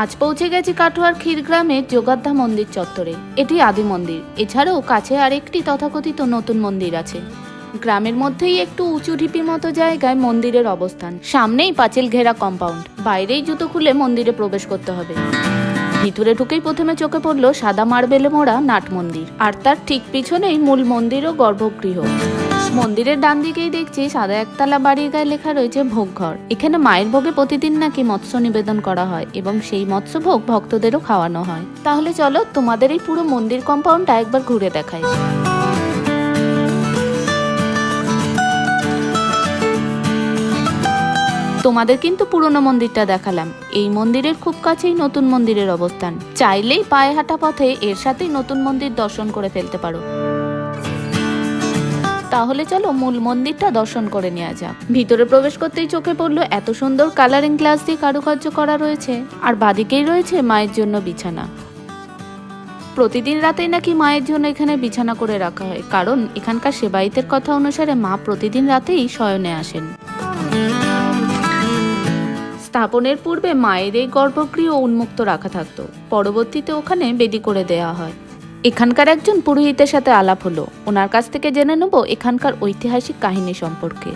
আজ পৌঁছে গেছি কাটোয়ার ক্ষীরগ্রামের যোগাদ্ধা মন্দির চত্বরে। এটি আদি মন্দির। এছাড়াও কাছে আরেকটি তথাকথিত নতুন মন্দির আছে। গ্রামের মধ্যেই একটু উঁচু ঢিপি মতো জায়গায় মন্দিরের অবস্থান। সামনেই পাঁচিল ঘেরা কম্পাউন্ড বাইরেই জুতো খুলে মন্দিরে প্রবেশ করতে হবে। ভিতরে ঢুকেই প্রথমে চোখে পড়ল সাদা মার্বেলে মোড়া নাট মন্দির। আর তার ঠিক পিছনেই মূল মন্দির ও গর্ভগৃহ। মন্দিরের ডান দিকেই দেখছি সাদা একতলা বাড়ির গায়ে লেখা রয়েছে ভোগঘর। এখানে মায়ের ভোগে প্রতিদিন নাকি মৎস্য নিবেদন করা হয় এবং সেই মৎস্য ভোগ ভক্তদেরও খাওয়ানো হয়। তাহলে চলো তোমাদের এই পুরো মন্দির কম্পাউন্ডটা একবার ঘুরে দেখাই। তোমাদের কিন্তু পুরনো মন্দিরটা দেখালাম। এই মন্দিরের খুব কাছেই নতুন মন্দিরের অবস্থান। চাইলেই পায়ে হাঁটা পথে এর সাথেই নতুন মন্দির দর্শন করে ফেলতে পারো। তাহলে চলো মূল মন্দিরটা দর্শন করে নেওয়া যাক। ভিতরে প্রবেশ করতেই চোখে পড়ল এত সুন্দর কালারিং গ্লাস দিয়ে কারুকার্য করা রয়েছে, আর বাদিকেই রয়েছে মায়ের জন্য বিছানা। প্রতিদিন রাতেই নাকি মায়ের জন্য এখানে বিছানা করে রাখা হয়, কারণ এখানকার সেবাইতের কথা অনুসারে মা প্রতিদিন রাতেই শয়নে আসেন। স্থাপনের পূর্বে মায়ের এই গর্ভগৃহ উন্মুক্ত রাখা থাকতো, পরবর্তীতে ওখানে বেদি করে দেয়া হয়। এখানকার একজন পুরোহিতের সাথে আলাপ হলো। ওনার কাছ থেকে জেনে নেব এখানকার ঐতিহাসিক কাহিনী সম্পর্কে।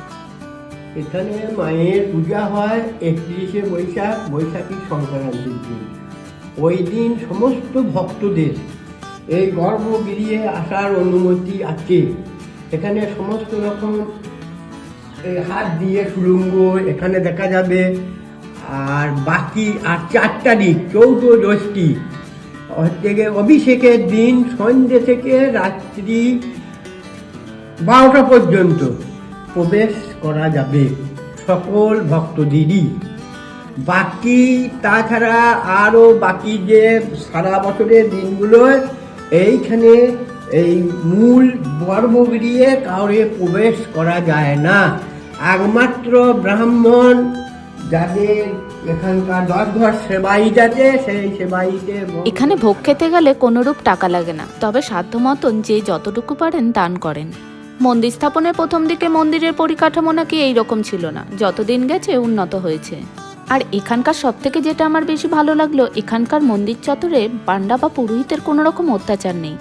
এখানে মায়ের পূজা হয় একত্রিশে বৈশাখ, বৈশাখী সংক্রান্তির দিন। ওই দিন সমস্ত ভক্তদের এই গর্ভগৃহে আসার অনুমতি আছে। এখানে সমস্ত রকম হাত দিয়ে সুরঙ্গ এখানে দেখা যাবে। আর বাকি আর চার তারিখ চৌদ্দ ষষ্ঠী হচ্ছে গিয়ে অভিষেকের দিন, সন্ধ্যে থেকে রাত্রি বারোটা পর্যন্ত প্রবেশ করা যাবে সকল ভক্তদেরই। বাকি তাছাড়া আরও বাকি যে সারা বছরের দিনগুলো, এইখানে এই মূল গর্ভগৃহে কাউরে প্রবেশ করা যায় না। একমাত্র ব্রাহ্মণ এখানে ভোগ খেতে গেলে কোনোরূপ টাকা লাগে না। তবে সাধ্য মতন যে যতটুকু পারেন দান করেন। মন্দির স্থাপনের প্রথম দিকে মন্দিরের পরিকাঠামো নাকি এইরকম ছিল না। যতদিন গেছে উন্নত হয়েছে। আর এখানকার সব থেকে যেটা আমার বেশি ভালো লাগল, এখানকার মন্দির চত্বরে পান্ডা বা পুরোহিতের কোনো রকম অত্যাচার নেই।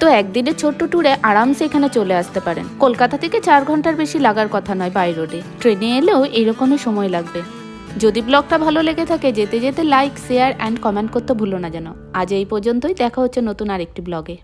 তো একদিনের ছোট্ট ট্যুরে আরামসে এখানে চলে আসতে পারেন। কলকাতা থেকে চার ঘণ্টার বেশি লাগার কথা নয় বাই রোডে। ট্রেনে এলেও এরকমই সময় লাগবে। যদি ব্লগটা ভালো লেগে থাকে, যেতে যেতে লাইক, শেয়ার, অ্যান্ড কমেন্ট করতে ভুলো না যেন। আজ এই পর্যন্তই, দেখা হচ্ছে নতুন আরেকটি ব্লগে।